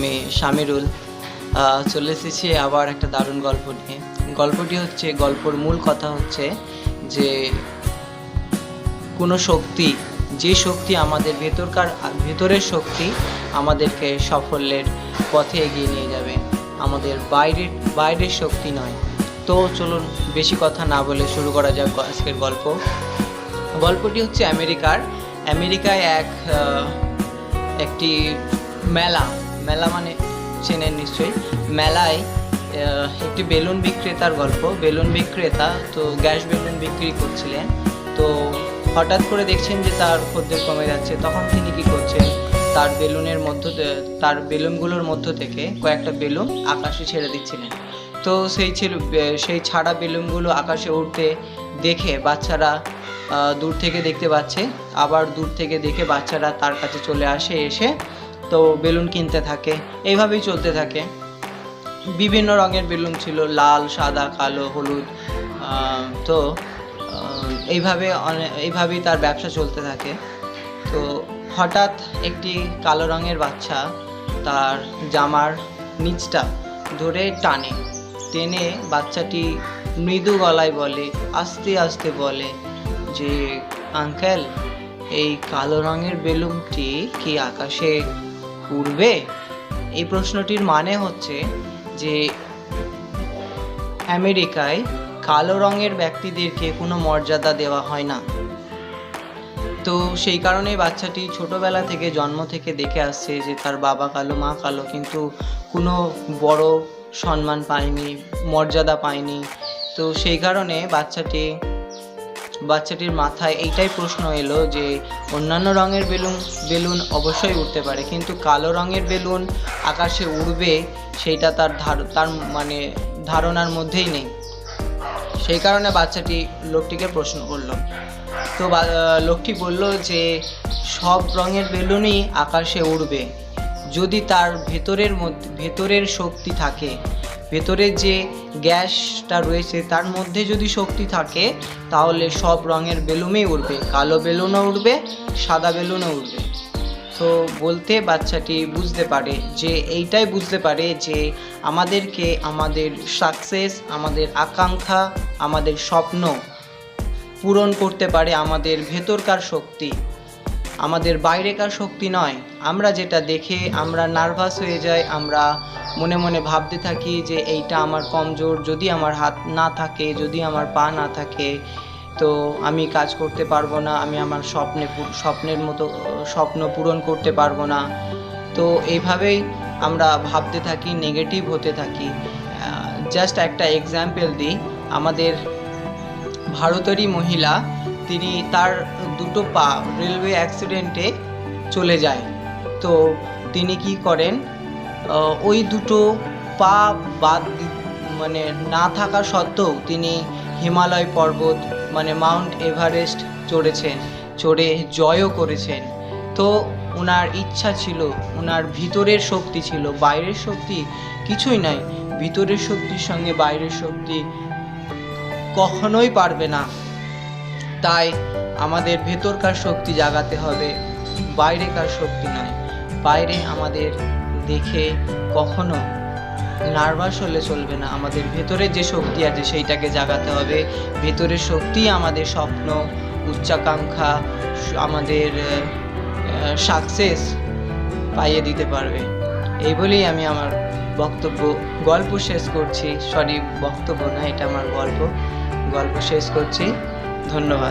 আমি শামিরুল চলে এসেছি আবার একটা দারুণ গল্প নিয়ে। গল্পটি হচ্ছে, গল্পর মূল কথা হচ্ছে যে কোনো শক্তি, যে শক্তি আমাদের ভেতরকার, ভেতরের শক্তি আমাদেরকে সাফল্যের পথে এগিয়ে নিয়ে যাবে। আমাদের বাইরের বাইরের শক্তি নয়। তো চলুন বেশি কথা না বলে শুরু করা যাক আজকের গল্প। গল্পটি হচ্ছে আমেরিকার। আমেরিকায় এক একটি মেলা মেলা মানে চেনেন নিশ্চয়ই। মেলায় একটি বেলুন বিক্রেতার গল্প। বেলুন বিক্রেতা তো গ্যাস বেলুন বিক্রি করছিলেন। তো হঠাৎ করে দেখছেন যে তার খদ্দের কমে যাচ্ছে। তখন তিনি কি করছেন? তার বেলুনের মধ্য তার বেলুনগুলোর মধ্য থেকে কয়েকটা বেলুন আকাশে ছেড়ে দিচ্ছিলেন। তো সেই ছিল সেই ছাড়া বেলুনগুলো আকাশে উঠতে দেখে বাচ্চারা দূর থেকে দেখতে পাচ্ছে। আবার দূর থেকে দেখে বাচ্চারা তার কাছে চলে আসে, এসে তো বেলুন কিনতে থাকে, এইভাবেই চলতে থাকে। বিভিন্ন রঙের বেলুন ছিল, লাল, সাদা, কালো, হলুদ তো এইভাবে এইভাবেই তার ব্যবসা চলতে থাকে। তো হঠাৎ একটি কালো রঙের বাচ্চা তার জামার নিচটা ধরে টানে। টেনে বাচ্চাটি মৃদু গলায় বলে, আস্তে আস্তে বলে যে, আঙ্কেল, এই কালো রঙের বেলুনটি কি আকাশে উড়বে এই প্রশ্নটির মানে হচ্ছে যে আমেরিকায় কালো রঙের ব্যক্তিদেরকে কোনো মর্যাদা দেওয়া হয় না। তো সেই কারণেই বাচ্চাটি ছোটবেলা থেকে জন্ম থেকে দেখে আসছে যে তার বাবা কালো, মা কালো, কিন্তু কোনো বড় সম্মান পায়নি, মর্যাদা পায়নি। তো সেই কারণে বাচ্চাটি বাচ্চাটির মাথায় এইটাই প্রশ্ন এলো যে অন্যান্য রঙের বেলুন বেলুন অবশ্যই উঠতে পারে, কিন্তু কালো রঙের বেলুন আকাশে উড়বে সেইটা তার ধার, তার মানে ধারণার মধ্যেই নেই। সেই কারণে বাচ্চাটি লোকটিকে প্রশ্ন করল। তো লোকটি বলল যে সব রঙের বেলুনই আকাশে উড়বে। যদি তার ভেতরের মধ্যে, ভেতরের শক্তি থাকে ভেতরের যে গ্যাসটা রয়েছে, তার মধ্যে যদি শক্তি থাকে, তাহলে সব রঙের বেলুনই উঠবে কালো বেলুনও উঠবে সাদা বেলুনও উঠবে তো বলতে বাচ্চাটি বুঝতে পারে যে, এইটাই বুঝতে পারে যে, আমাদেরকে আমাদের সাকসেস আমাদের আকাঙ্ক্ষা, আমাদের স্বপ্ন পূরণ করতে পারে আমাদের ভেতরকার শক্তি। আমাদের বাইরেকার শক্তি নয়। আমরা যেটা দেখে আমরা নার্ভাস হয়ে যাই, আমরা মনে মনে ভাবতে থাকি যে এইটা আমার কমজোর, যদি আমার হাত না থাকে, যদি আমার পা না থাকে, তো আমি কাজ করতে পারব না, আমি আমার স্বপ্নে স্বপ্নের মতো, স্বপ্ন পূরণ করতে পারব না। তো এইভাবেই আমরা ভাবতে থাকি নেগেটিভ হতে থাকি। জাস্ট একটা এক্সাম্পল দিই। আমাদের ভারতেরই মহিলা তিনি তার দুটো পা রেলওয়ে অ্যাক্সিডেন্টে চলে যায়। তো তিনি কি করেন ওই দুটো পা বাদ মানে না থাকা সত্ত্বেও তিনি হিমালয় পর্বত মানে মাউন্ট এভারেস্ট চড়েছেন, চড়ে জয়ও করেছেন। তো ওনার ইচ্ছা ছিল ওনার ভিতরের শক্তি ছিল, বাইরের শক্তি কিছুই নাই। ভিতরের শক্তির সঙ্গে বাইরের শক্তি কখনোই পারবে না। তাই আমাদের ভেতরকার শক্তি জাগাতে হবে, বাইরেকার শক্তি নয়। বাইরে আমাদের দেখে কখনো নার্ভাস হলে চলবে না। আমাদের ভেতরে যে শক্তি আছে সেইটাকে জাগাতে হবে। ভেতরের শক্তি আমাদের স্বপ্ন, উচ্চাকাঙ্ক্ষা, আমাদের সাকসেস পাইয়ে দিতে পারবে। এই বলেই আমি আমার বক্তব্য, গল্প শেষ করছি। সরি বক্তব্য না, এটা আমার গল্প। গল্প শেষ করছি। ধন্যবাদ।